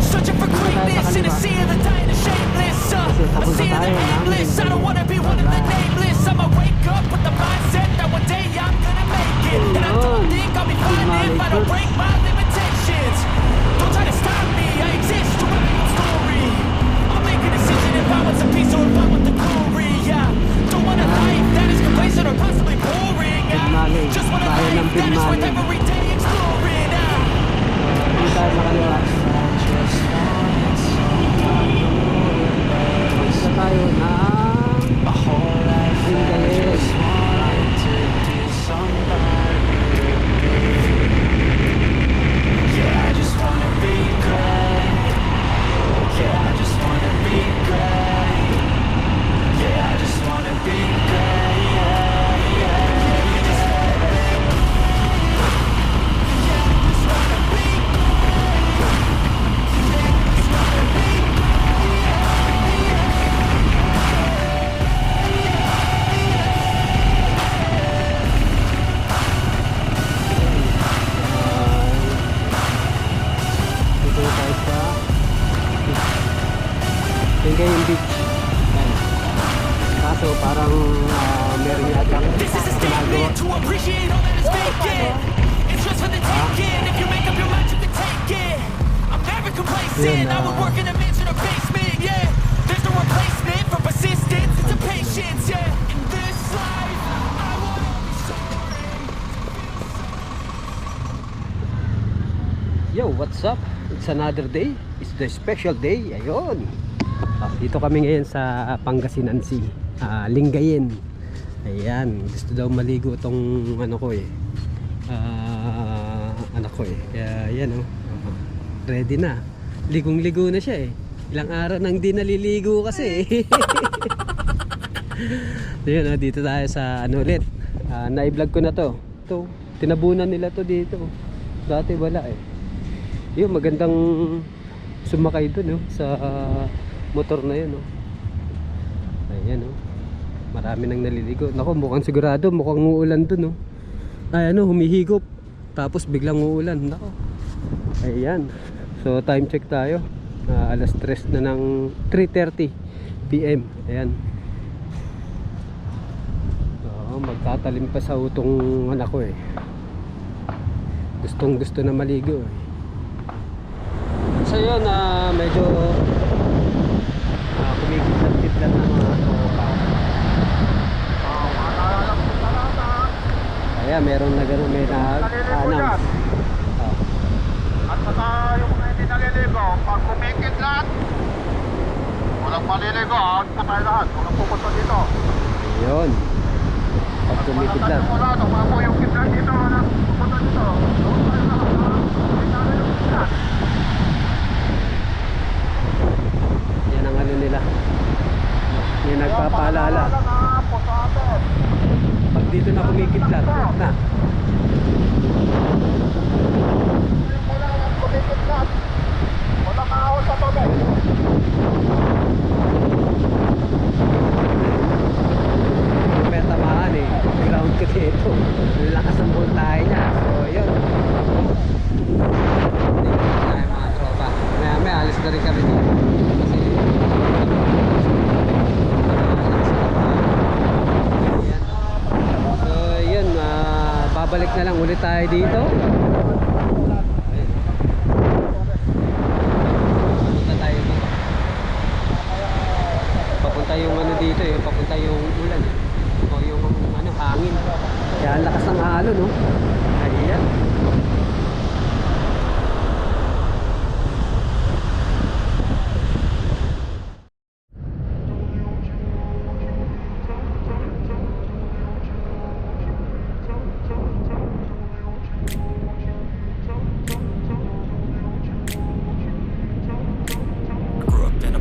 Searching for greatness in a sea of the dying and shameless. Uh, a sea of the nameless. I don't wanna be one of the nameless. I'ma wake up with the mindset that one day I'm gonna make it. And I don't think I'll be fine if I don't break my limits. In this life, I will be soaring. Yo, what's up? It's another day. It's the special day. Ayun. Ah, dito kami ngayon sa Pangasinan Sea. Ah, Lingayen. Ayan. Gusto daw maligo tong ano ko eh. Ah, anak ko eh. Kaya yan oh. Ah, ready na. Ligong-ligo na siya eh. Ilang araw nang di naliligo kasi eh. Ayun oh, dito tayo sa ano ulit. Ah, na-vlog ko na to. Ito, tinabunan nila to dito. Dati wala eh. Yun, magandang sumakay dun no, sa motor na yun. No. Ayan no. Marami nang naliligo. Nako, mukhang sigurado, mukhang uulan dun no. Ay ano, humihigop. Tapos biglang uulan. Nako. Ayan. So time check tayo. Ah, alas 3 na ng 3.30 PM. Ayan. Oo, magtatalim pa sa utong anak ko eh. Gustong gusto na maligo eh. So yun, ah, medyo uh, kumikitlat-kitlat ng mga tropa. Kaya meron na gano'n, may na-announce. Oh. At saka yung mga hindi naliligo, pag kumikit lahat, walang maliligo, out po tayo lahat. Walang pupunta dito. Yun. Pag kumikitlat. Wala, nung ako yung kitlat dito, walang pupunta dito. Doon tayo lahat. Yan ang ano nila. Yung nagpapaalala. Kaya paalala po sa atin. Pag dito na kumikitlat, na. Yung mula ang kumikit lahat. Walang ahon sa tubig. Kung may tamaan eh. Ground ko dito. Ang lakas ng voltahe niya. So, yun. Dito tayo mga tropa. Maya maya, alis na rin kami dito. Kasi... Ayan. So, yun. ah, babalik na lang ulit tayo dito. Papunta yung ano dito eh, papunta yung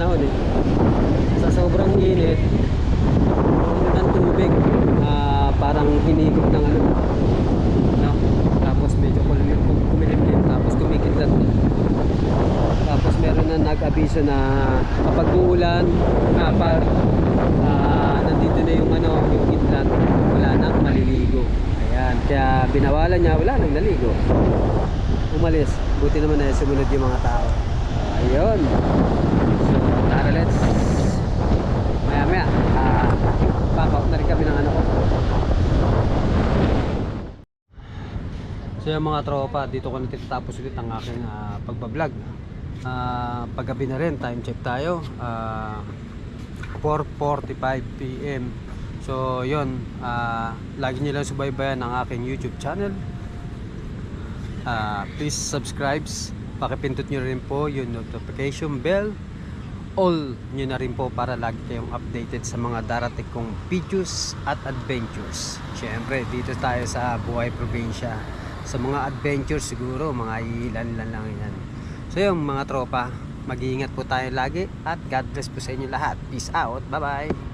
Panahon eh. Sa sobrang init, ano ng tubig, ah, parang hinigop ng ano, no? Tapos medyo kumilimlim, tapos kumikidlat. Tapos meron na nag-abiso na kapag uulan, ah, par, ah, nandito na yung ano, yung kidlat, wala nang maliligo. Ayan, kaya binawalan niya, wala nang naligo. Umalis. Buti naman na sumunod yung mga tao. Ayun. Let's. Maya maya, ah, back out na rin kami ng ano ko. So yung mga tropa, dito ko na titatapos ulit ang aking ah, pagbablog. Ah, paggabi na rin, time check tayo. Ah, 4.45 p.m. So yun, ah, lagi nyo lang subaybayan ang aking YouTube channel. Ah, please subscribe, pakipindot nyo rin po yung notification bell. All nyo na rin po para lagi kayong updated sa mga darating kong videos at adventures. Siyempre, dito tayo sa Buhay Probinsya. Sa mga adventures siguro, mga ilan-ilan lang yan. So yung mga tropa, mag-iingat po tayo lagi at God bless po sa inyo lahat. Peace out. Bye-bye.